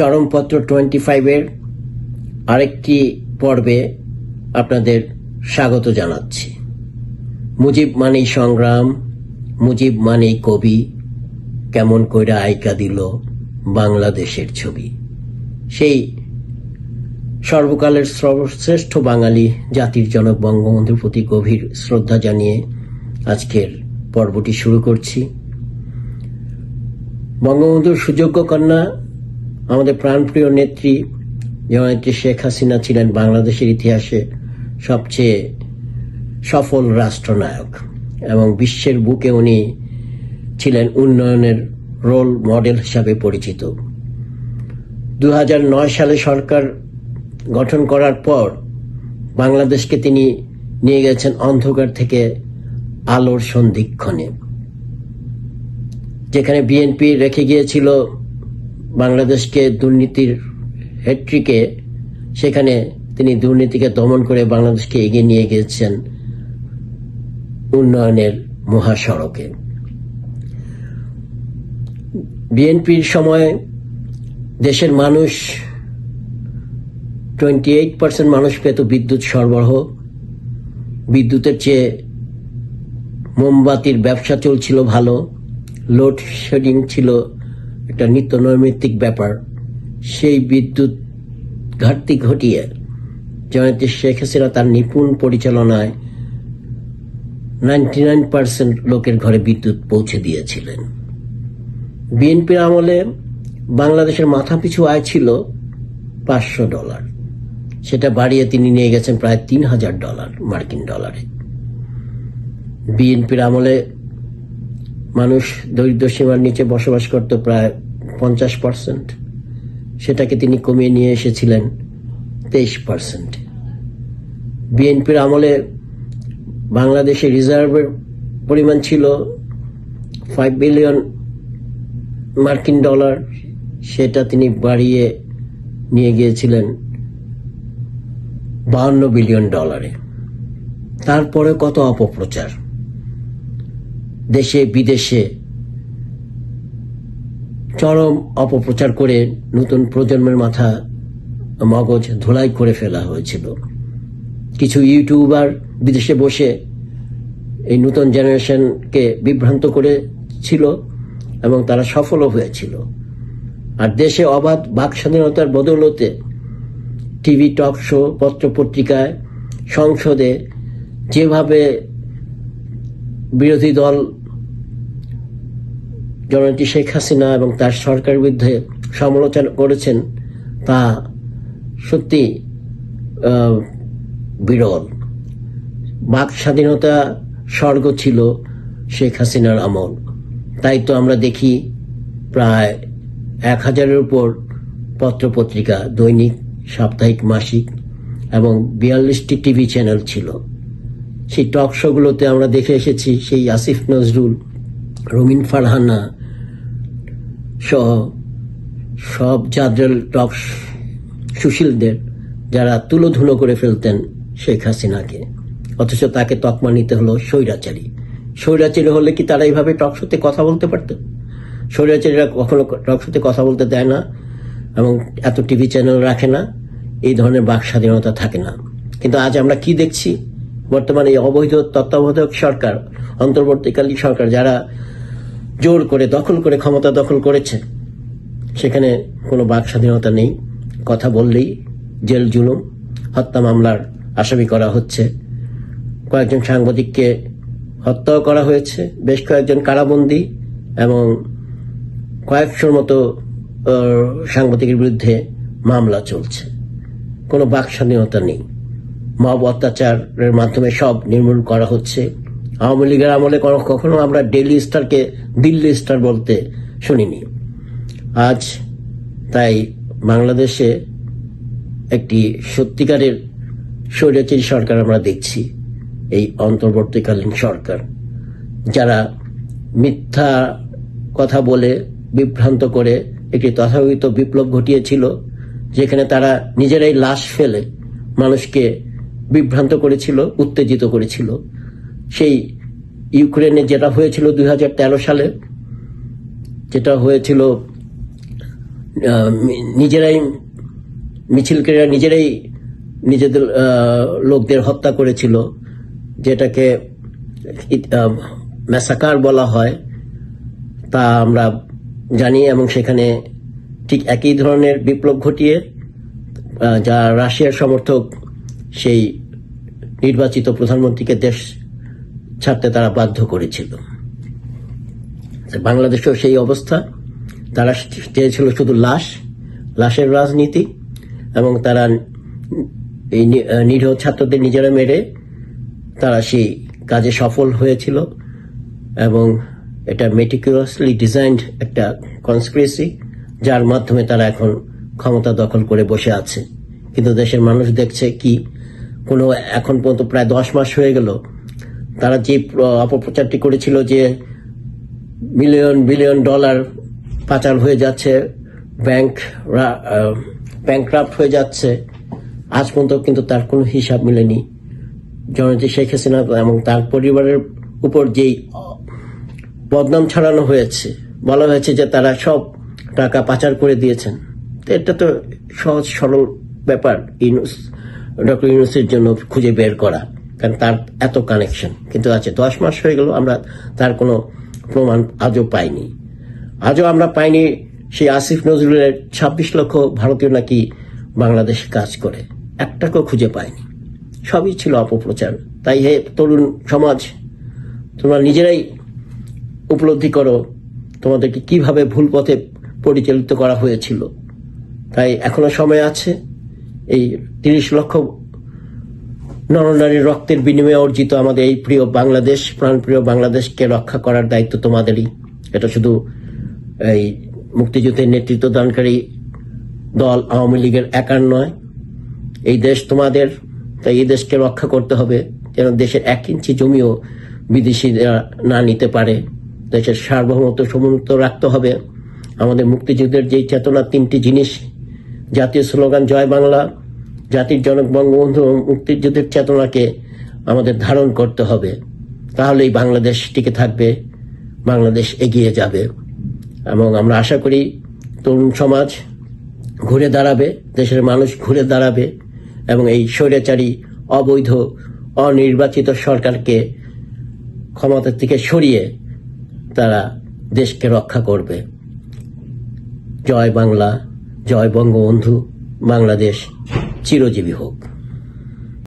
চরমপত্র twenty ফাইভের আরেকটি পর্বে আপনাদের স্বাগত জানাচ্ছি। মুজিব মানেই সংগ্রাম, মুজিব মানেই কবি, কেমন কইরা আইকা দিল বাংলাদেশের ছবি। সেই সর্বকালের সর্বশ্রেষ্ঠ বাঙালি জাতির জনক বঙ্গবন্ধুর প্রতি গভীর শ্রদ্ধা জানিয়ে আজকের পর্বটি শুরু করছি। বঙ্গবন্ধুর সুযোগ্য কন্যা আমাদের প্রাণপ্রিয় নেত্রী জননেত্রী শেখ হাসিনা ছিলেন বাংলাদেশের ইতিহাসে সবচেয়ে সফল রাষ্ট্রনায়ক এবং বিশ্বের বুকে উনি ছিলেন উন্নয়নের রোল মডেল হিসাবে পরিচিত। দু হাজার নয় সালে সরকার গঠন করার পর বাংলাদেশকে তিনি নিয়ে গেছেন অন্ধকার থেকে আলোর সন্ধিক্ষণে, যেখানে বিএনপি রেখে গিয়েছিল বাংলাদেশকে দুর্নীতির হেট্রিকে সেখানে তিনি দুর্নীতিকে দমন করে বাংলাদেশকে এগিয়ে নিয়ে গিয়েছেন উন্নয়নের মহাসড়কে। বিএনপির সময় দেশের মানুষ টোয়েন্টি এইট পার্সেন্ট মানুষ পেত বিদ্যুৎ সরবরাহ। বিদ্যুতের চেয়ে মোমবাতির ব্যবসা চলছিল ভালো লোড শেডিং ছিল একটা নিত্য নৈমিত্তিক ব্যাপার, সেই বিদ্যুৎ ঘাটতি ঘটিয়ে জয়ন্তী শেখ হাসিনা তার নিপুণ পরিচালনায় নাইনটি নাইন পার্সেন্ট লোকের ঘরে বিদ্যুৎ পৌঁছে দিয়েছিলেন। বিএনপির আমলে বাংলাদেশের মাথাপিছু আয় ছিল পাঁচশো ডলার। সেটা বাড়িয়ে তিনি নিয়ে গেছেন প্রায় তিন হাজার ডলার, মার্কিন ডলারে। বিএনপির আমলে মানুষ দরিদ্র সীমার নিচে বসবাস করত প্রায় পঞ্চাশ পার্সেন্ট সেটাকে তিনি কমিয়ে নিয়ে এসেছিলেন তেইশ পার্সেন্ট বিএনপির আমলে বাংলাদেশে রিজার্ভের পরিমাণ ছিল ফাইভ বিলিয়ন মার্কিন ডলার। সেটা তিনি বাড়িয়ে নিয়ে গিয়েছিলেন বাহান্ন বিলিয়ন ডলারে তারপরে কত অপপ্রচার? দেশে, বিদেশে চরম অপপ্রচার করে নতুন প্রজন্মের মাথা মগজ ধোলাই করে ফেলা হয়েছিল। কিছু ইউটিউবার বিদেশে বসে এই নতুন জেনারেশনকে বিভ্রান্ত করেছিল এবং তারা সফলও হয়েছিল। আর দেশে অবাধ বাক স্বাধীনতার বদৌলতে টিভি টক শো পত্র পত্রিকায় সংসদে যেভাবে বিরোধী দল জননেত্রী শেখ হাসিনা এবং তার সরকারের বিরুদ্ধে সমালোচনা করেছেন, তা সত্যি বিরল। বাক স্বাধীনতা স্বর্গ ছিল শেখ হাসিনার আমল। তাই তো আমরা দেখি প্রায় এক হাজারের উপর পত্রপত্রিকা, দৈনিক, সাপ্তাহিক, মাসিক এবং বিয়াল্লিশটি টিভি চ্যানেল ছিল। সেই টক শোগুলোতে আমরা দেখে এসেছি সেই আসিফ নজরুল রমিন ফারহানা সহ সব জাদ্রেল টক সুশীলদের যারা তুলোধুলো করে ফেলতেন শেখ হাসিনাকে। অথচ তাকে তকমা নিতে হলো স্বৈরাচারী। স্বৈরাচারী হলে কি তারা এইভাবে টকশোতে কথা বলতে পারতো? স্বৈরাচারীরা কখনো টকশোতে কথা বলতে দেয় না এবং এত টিভি চ্যানেল রাখে না, এই ধরনের বাক স্বাধীনতা থাকে না। কিন্তু আজ আমরা কি দেখছি? বর্তমানে এই অবৈধ তত্ত্বাবধায়ক সরকার, অন্তর্বর্তীকালীন সরকার যারা জোর করে দখল করে, ক্ষমতা দখল করেছে। সেখানে কোনো বাক স্বাধীনতা নেই। কথা বললেই জেল জুলুম, হত্যা মামলার আসামি করা হচ্ছে। কয়েকজন সাংবাদিককে হত্যাও করা হয়েছে। বেশ কয়েকজন কারাবন্দি এবং কয়েকশোর মতো সাংবাদিকের বিরুদ্ধে মামলা চলছে। কোনো বাক স্বাধীনতা নেই। মব অত্যাচারের মাধ্যমে সব নির্মূল করা হচ্ছে। আওয়ামী লীগের আমলে কখনো আমরা ডেইলি স্টারকে, দিল্লি স্টার বলতে শুনিনি। আজ তাই বাংলাদেশে একটি সত্যিকারের স্বৈরাচারী সরকার আমরা দেখছি, এই অন্তর্বর্তীকালীন সরকার। যারা মিথ্যা কথা বলে, বিভ্রান্ত করে একটি তথাকথিত বিপ্লব ঘটিয়েছিল, যেখানে তারা নিজেরাই লাশ ফেলে মানুষকে বিভ্রান্ত করেছিল, উত্তেজিত করেছিল। সেই ইউক্রেনে যেটা হয়েছিল দু হাজার তেরো সালে, যেটা হয়েছিল নিজেরাই মিছিলকারীরা নিজেরাই নিজেদের লোকদের হত্যা করেছিল, যেটাকে ম্যাসাকার বলা হয়। তা আমরা জানি এবং সেখানে ঠিক একই ধরনের বিপ্লব ঘটিয়ে যা রাশিয়ার সমর্থক সেই নির্বাচিত প্রধানমন্ত্রীকে দেশ ছাড়তে তারা বাধ্য করেছিল। বাংলাদেশেও সেই অবস্থা। তারা চেয়েছিল শুধু লাশ, লাশের রাজনীতি, এবং তারা এই নিরীহ ছাত্রদের নিজেরা মেরে তারা সেই কাজে সফল হয়েছিল, এবং এটা মেটিকুলাসলি ডিজাইনড একটা কনস্পিরেসি যার মাধ্যমে তারা এখন ক্ষমতা দখল করে বসে আছে। কিন্তু দেশের মানুষ দেখছে কি, কোনো এখন পর্যন্ত প্রায় দশ মাস হয়ে গেল তারা যে প্র- অপপ্রচারটি করেছিল যে মিলিয়ন বিলিয়ন ডলার পাচার হয়ে যাচ্ছে ব্যাংক ব্যাংক্রাফ্ট হয়ে যাচ্ছে, আজ পর্যন্ত কিন্তু তার কোনো হিসাব মিলেনি। জননেত্রী শেখ হাসিনা এবং তার পরিবারের উপর যেই বদনাম ছড়ানো হয়েছে, বলা হয়েছে যে তারা সব টাকা পাচার করে দিয়েছেন। তো এটা তো সহজ, সরল ব্যাপার, ইউনুস, ডক্টর ইউনুসের জন্য খুঁজে বের করা। কারণ তার এত কানেকশন কিন্তু আছে দশ মাস হয়ে গেল, আমরা তার কোনো প্রমাণ আজও পাইনি। আজও আমরা পাইনি সেই আসিফ নজরুলের ছাব্বিশ লক্ষ ভারতীয় নাকি বাংলাদেশে কাজ করে। একটাকেও খুঁজে পাইনি। সবই ছিল অপপ্রচার। তাই হে তরুণ সমাজ, তোমরা নিজেরাই উপলব্ধি করো, তোমাদেরকে কীভাবে ভুল পথে পরিচালিত করা হয়েছিল। তাই এখনও সময় আছে। এই তিরিশ লক্ষ নরনারীর রক্তের বিনিময়ে অর্জিত আমাদের এই প্রিয় বাংলাদেশ, প্রাণপ্রিয় বাংলাদেশকে রক্ষা করার দায়িত্ব তোমাদেরই। এটা শুধু এই মুক্তিযুদ্ধের নেতৃত্ব দানকারী দল আওয়ামী লীগের একার নয়। এই দেশ তোমাদের, তাই এই দেশকে রক্ষা করতে হবে, যেন দেশের এক ইঞ্চি জমিও বিদেশিরা না নিতে পারে। দেশের সার্বভৌমত্ব সমুন্নত রাখতে হবে। আমাদের মুক্তিযুদ্ধের যেই চেতনা, তিনটি জিনিস। জাতীয় স্লোগান, জয় বাংলা। জাতির জনক বঙ্গবন্ধু মুক্তিযুদ্ধের চেতনাকে আমাদের ধারণ করতে হবে। তাহলেই বাংলাদেশ টিকে থাকবে, বাংলাদেশ এগিয়ে যাবে। এবং আমরা আশা করি তরুণ সমাজ ঘুরে দাঁড়াবে, দেশের মানুষ ঘুরে দাঁড়াবে, এবং এই স্বৈরাচারী, অবৈধ, অনির্বাচিত সরকারকে ক্ষমতা থেকে সরিয়ে তারা দেশকে রক্ষা করবে। জয় বাংলা, জয় বঙ্গবন্ধু। বাংলাদেশ চিরজীবী হোক।